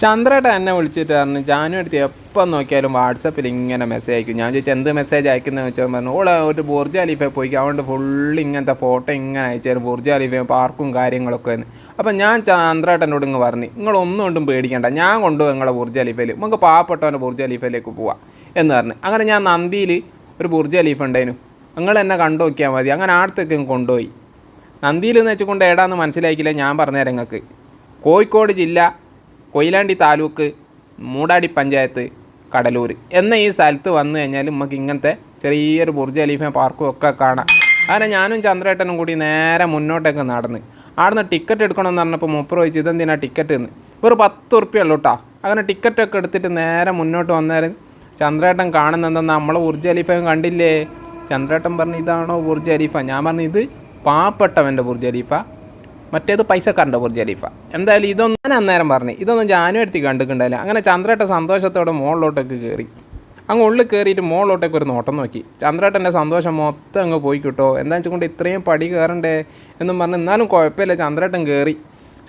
ചന്ദ്രേട്ടൻ എന്നെ വിളിച്ചിട്ട് പറഞ്ഞു ജാനു എടുത്ത് എപ്പം നോക്കിയാലും വാട്സപ്പിൽ ഇങ്ങനെ മെസ്സേജ് അയക്കും. ഞാൻ ചോദിച്ചു എന്ത് മെസ്സേജ് അയക്കുന്നതെന്ന് വെച്ചാൽ പറഞ്ഞു ഓളെ ഒരു ബുർജ് ഖലീഫയിൽ പോയി അതുകൊണ്ട് ഫുള്ള് ഇങ്ങനത്തെ ഫോട്ടോ ഇങ്ങനെ അയച്ചാൽ ബുർജ് ഖലീഫ പാർക്കും കാര്യങ്ങളൊക്കെ എന്ന്. അപ്പം ഞാൻ ചന്ദ്രേട്ടനോട് ഇങ്ങ് പറഞ്ഞു നിങ്ങളൊന്നും കൊണ്ടും പേടിക്കേണ്ട. ഞാൻ കൊണ്ടുപോകും നിങ്ങളെ ബുർജ് അലീഫയിൽ നമുക്ക് പാവപ്പെട്ടവന്റെ ബുർജ് അലീഫയിലേക്ക് പോവാം. എന്ന് പറഞ്ഞു. അങ്ങനെ ഞാൻ നന്ദിയിൽ ഒരു ബുർജ് ഖലീഫ ഉണ്ടായിരുന്നു നിങ്ങൾ എന്നെ കണ്ടു നോക്കിയാൽ മതി. അങ്ങനെ ആടത്തേക്ക് കൊണ്ടുപോയി. നന്ദിയിൽ എന്ന് വെച്ചുകൊണ്ട് ഏടാന്ന് മനസ്സിലാക്കിയില്ല ഞാൻ പറഞ്ഞുതരാം നിങ്ങൾക്ക് കോഴിക്കോട് ജില്ല കൊയിലാണ്ടി താലൂക്ക് മൂടാടി പഞ്ചായത്ത് കടലൂർ എന്ന ഈ സ്ഥലത്ത് വന്നു കഴിഞ്ഞാൽ നമുക്ക് ഇങ്ങനത്തെ ചെറിയൊരു ബുർജ് അലീഫ പാർക്കും ഒക്കെ കാണാം. അങ്ങനെ ഞാനും ചന്ദ്രേട്ടനും കൂടി നേരെ മുന്നോട്ടേക്ക് നടന്ന്. ആടുന്ന് ടിക്കറ്റ് എടുക്കണമെന്ന് പറഞ്ഞപ്പോൾ മുപ്പത് ചോദിച്ചു ഇതെന്തിനാ ടിക്കറ്റ് എന്ന്? ഒരു പത്ത് ഉറുപ്പ്യ ഉള്ളൂ കേട്ടോ അങ്ങനെ ടിക്കറ്റൊക്കെ എടുത്തിട്ട് നേരെ മുന്നോട്ട് വന്നേരം ചന്ദ്രേട്ടൻ കാണുന്നെന്താ നമ്മൾ ബുർജ് അലീഫയും കണ്ടില്ലേ? ചന്ദ്രേട്ടൻ പറഞ്ഞു ഇതാണോ ബുർജ് അലീഫ ഞാൻ പറഞ്ഞു ഇത് പാവപ്പെട്ടവന്റെ ബുർജ് ഖലീഫ. മറ്റേത് പൈസക്കാരന്റെ ബുർജ് ഖലീഫ എന്തായാലും ഇതൊന്നും ഞാൻ അന്നേരം പറഞ്ഞു. ഇതൊന്നും ജാനു എടുത്തി കണ്ടിട്ടുണ്ടായില്ല. അങ്ങനെ ചന്ദ്രേട്ട സന്തോഷത്തോടെ മുകളിലോട്ടേക്ക് കയറി അങ്ങ് ഉള്ളിൽ കയറിയിട്ട് മുകളിലോട്ടേക്ക് ഒരു നോട്ടം നോക്കി. ചന്ദ്രേട്ടന്റെ സന്തോഷം മൊത്തം അങ്ങ് പോയി കിട്ടോ. എന്താ വെച്ചുകൊണ്ട് ഇത്രയും പടി കയറണ്ടേ എന്നും പറഞ്ഞ് എന്നാലും കുഴപ്പമില്ല ചന്ദ്രേട്ടൻ കയറി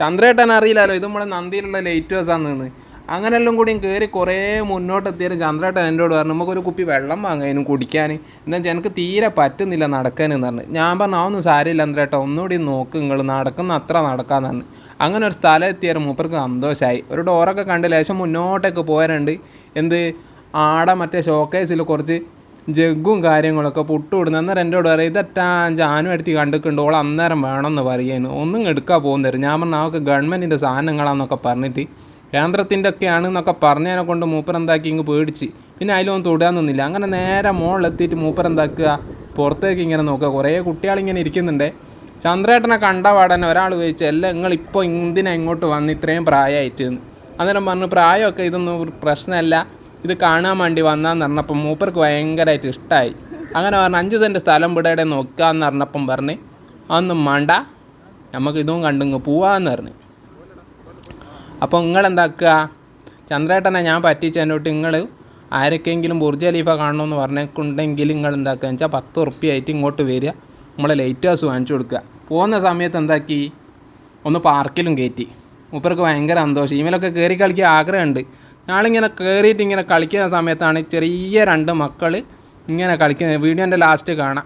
ചന്ദ്രേട്ടൻ അറിയില്ലല്ലോ ഇത് നമ്മളെ നന്ദിയിലുള്ള ലൈറ്റ് ഹൗസാണെന്ന് അങ്ങനെല്ലാം കൂടി കയറി കുറേ മുന്നോട്ട് എത്തിയാലും ചന്ദ്രേട്ടൻ എന്നോട് പറഞ്ഞു നമുക്കൊരു കുപ്പി വെള്ളം വാങ്ങാനും കുടിക്കാൻ. എന്താ വെച്ചാൽ എനിക്ക് തീരെ പറ്റുന്നില്ല നടക്കാനെന്ന് പറഞ്ഞു. ഞാൻ പറഞ്ഞു അതൊന്നും സാരമില്ല ചന്ദ്രേട്ടാ ഒന്നുകൂടി നോക്ക് നിങ്ങൾ നടക്കുന്ന അത്ര നടക്കാന്ന് പറഞ്ഞു. അങ്ങനെ ഒരു സ്ഥലം എത്തിയാലും മൂപ്പർക്ക് സന്തോഷമായി ഒരു ഡോറൊക്കെ കണ്ട് ലേശം മുന്നോട്ടേക്ക് പോയാലുണ്ട് എന്ത് ആടെ മറ്റേ ഷോക്കേസിൽ കുറച്ച് ജഗ്ഗും കാര്യങ്ങളൊക്കെ പുട്ടുവിടുന്നു. അന്നേരം എന്നോട് പറയും ഇതെറ്റാ ജാനും എടുത്ത് കണ്ടിട്ടുണ്ട് ഓൾ അന്നേരം വേണമെന്ന് പറയുന്നു. ഒന്നും എടുക്കാൻ പോകുന്നതരും ഞാൻ പറഞ്ഞു അവർക്ക് ഗവൺമെന്റിന്റെ സാധനങ്ങളാന്നൊക്കെ പറഞ്ഞിട്ട് കേന്ദ്രത്തിന്റെ ഒക്കെ ആണെന്നൊക്കെ പറഞ്ഞതിനെ കൊണ്ട് മൂപ്പരെന്താക്കി ഇങ്ങ് പേടിച്ച്. പിന്നെ അതിലൊന്നും തൊടാൻ നിന്നില്ല. അങ്ങനെ നേരെ മുകളിലെത്തിയിട്ട് മൂപ്പരെന്താക്കുക? പുറത്തേക്ക് ഇങ്ങനെ നോക്കുക. കുറേ കുട്ടികളിങ്ങനെ ഇരിക്കുന്നുണ്ട്. ചന്ദ്രേട്ടനെ കണ്ട പാടന്നെ ഒരാൾ ചോദിച്ചു അല്ല നിങ്ങളിപ്പോൾ എന്തിനാ ഇങ്ങോട്ട് വന്ന് ഇത്രയും പ്രായമായിട്ട് അന്നേരം പറഞ്ഞു പ്രായമൊക്കെ ഇതൊന്നും ഒരു പ്രശ്നമല്ല. ഇത് കാണാൻ വേണ്ടി വന്നാന്ന് പറഞ്ഞപ്പം മൂപ്പർക്ക് ഭയങ്കരമായിട്ട് ഇഷ്ടമായി അങ്ങനെ പറഞ്ഞു അഞ്ച് സെന്റ് സ്ഥലം ഇവിടെ നോക്കാന്ന് പറഞ്ഞപ്പം പറഞ്ഞ് അതൊന്നും വേണ്ട. നമുക്കിതും കണ്ടിങ്ങ് പോവാന്ന് പറഞ്ഞു. അപ്പോൾ നിങ്ങൾ എന്താക്കുക ചന്ദ്രേട്ടനെ ഞാൻ പറ്റിച്ചതിനോട്ട് നിങ്ങൾ ആരൊക്കെയെങ്കിലും ബുർജ് അലീഫ കാണണമെന്ന് പറഞ്ഞിട്ടുണ്ടെങ്കിൽ നിങ്ങൾ എന്താക്കുക വെച്ചാൽ പത്ത് ഉറുപ്പ്യായിട്ട് ഇങ്ങോട്ട് വരിക. നമ്മളെ ലൈറ്റ് ഹൗസ് വാങ്ങിച്ചു കൊടുക്കുക. പോകുന്ന സമയത്ത് എന്താക്കി? ഒന്ന് പാർക്കിലും കയറ്റി മൂപ്പർക്ക് ഭയങ്കര സന്തോഷം. ഇമേലൊക്കെ കയറി കളിക്കാൻ ആഗ്രഹമുണ്ട്. ഞാളിങ്ങനെ കയറിയിട്ട് ഇങ്ങനെ കളിക്കുന്ന സമയത്താണ് ചെറിയ രണ്ട് മക്കൾ ഇങ്ങനെ കളിക്കുന്നത് വീഡിയോന്റെ ലാസ്റ്റ് കാണാം.